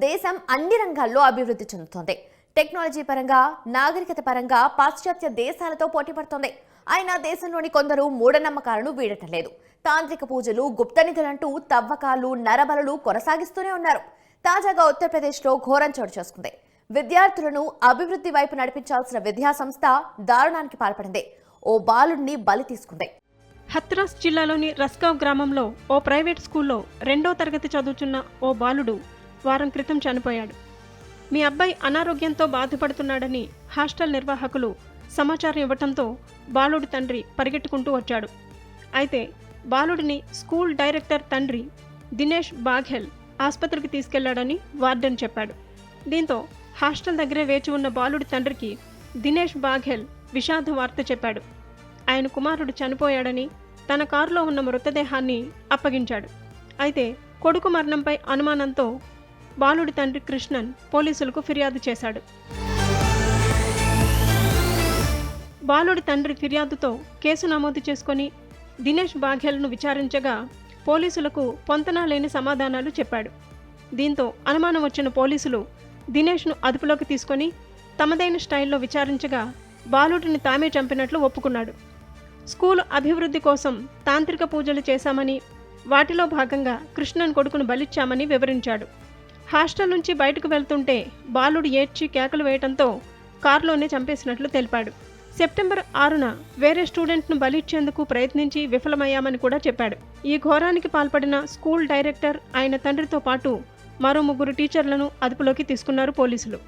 దేశం అన్ని రంగాల్లో అభివృద్ధి చెందుతోంది. టెక్నాలజీ పరంగా నాగరికత పరంగా పాశ్చాత్య దేశాలతో పోటీ పడుతోంది. అయినా దేశంలోని కొందరు మూఢనమ్మకాలను వీడటం లేదు. తాంత్రిక పూజలు గుప్త నిధులంటూ తవ్వకాలు నరబలులు కొనసాగిస్తూనే ఉన్నారు. తాజాగా ఉత్తరప్రదేశ్లో ఘోరం చోటు చేసుకుంది. విద్యార్థులను అభివృద్ధి వైపు నడిపించాల్సిన విద్యా సంస్థ దారుణానికి పాల్పడింది. ఓ బాలుడిని బలి తీసుకుంది. హత్రాస్ జిల్లాలోని రస్గావ్ గ్రామంలో ఓ ప్రైవేట్ స్కూల్లో రెండో తరగతి చదువుతున్న ఓ బాలుడు వారం క్రితం చనిపోయాడు. మీ అబ్బాయి అనారోగ్యంతో బాధపడుతున్నాడని హాస్టల్ నిర్వాహకులు సమాచారం ఇవ్వటంతో బాలుడి తండ్రి పరిగెట్టుకుంటూ వచ్చాడు. అయితే బాలుడిని స్కూల్ డైరెక్టర్ తండ్రి దినేష్ బాఘెల్ ఆసుపత్రికి తీసుకెళ్ళాడని వార్డెన్ చెప్పాడు. దీంతో హాస్టల్ దగ్గరే వేచి ఉన్న బాలుడి తండ్రికి దినేష్ బాఘెల్ విషాద వార్త చెప్పాడు. ఆయన కుమారుడు చనిపోయాడని తన కారులో ఉన్న మృతదేహాన్ని అప్పగించాడు. అయితే కొడుకు మరణంపై అనుమానంతో బాలుడి తండ్రి కృష్ణన్ పోలీసులకు ఫిర్యాదు చేశాడు. బాలుడి తండ్రి ఫిర్యాదుతో కేసు నమోదు చేసుకొని దినేష్ బాఘెల్ను విచారించగా పోలీసులకు పొంతనాలేని సమాధానాలు చెప్పాడు. దీంతో అనుమానం వచ్చిన పోలీసులు దినేష్ను అదుపులోకి తీసుకొని తమదైన స్టైల్లో విచారించగా బాలుడిని తామే చంపినట్లు ఒప్పుకున్నాడు. స్కూల్ అభివృద్ధి కోసం తాంత్రిక పూజలు చేశామని వాటిలో భాగంగా కృష్ణన్ కొడుకును బలిచ్చామని వివరించాడు. హాస్టల్ నుంచి బయటకు వెళ్తుంటే బాలుడు ఏడ్చి కేకలు వేయడంతో కారులోనే చంపేసినట్లు తెలిపాడు. సెప్టెంబర్ ఆరున వేరే స్టూడెంట్ను బలిచ్చేందుకు ప్రయత్నించి విఫలమయ్యామని కూడా చెప్పాడు. ఈ ఘోరానికి పాల్పడిన స్కూల్ డైరెక్టర్ ఆయన తండ్రితో పాటు మరో ముగ్గురు టీచర్లను అదుపులోకి తీసుకున్నారు పోలీసులు.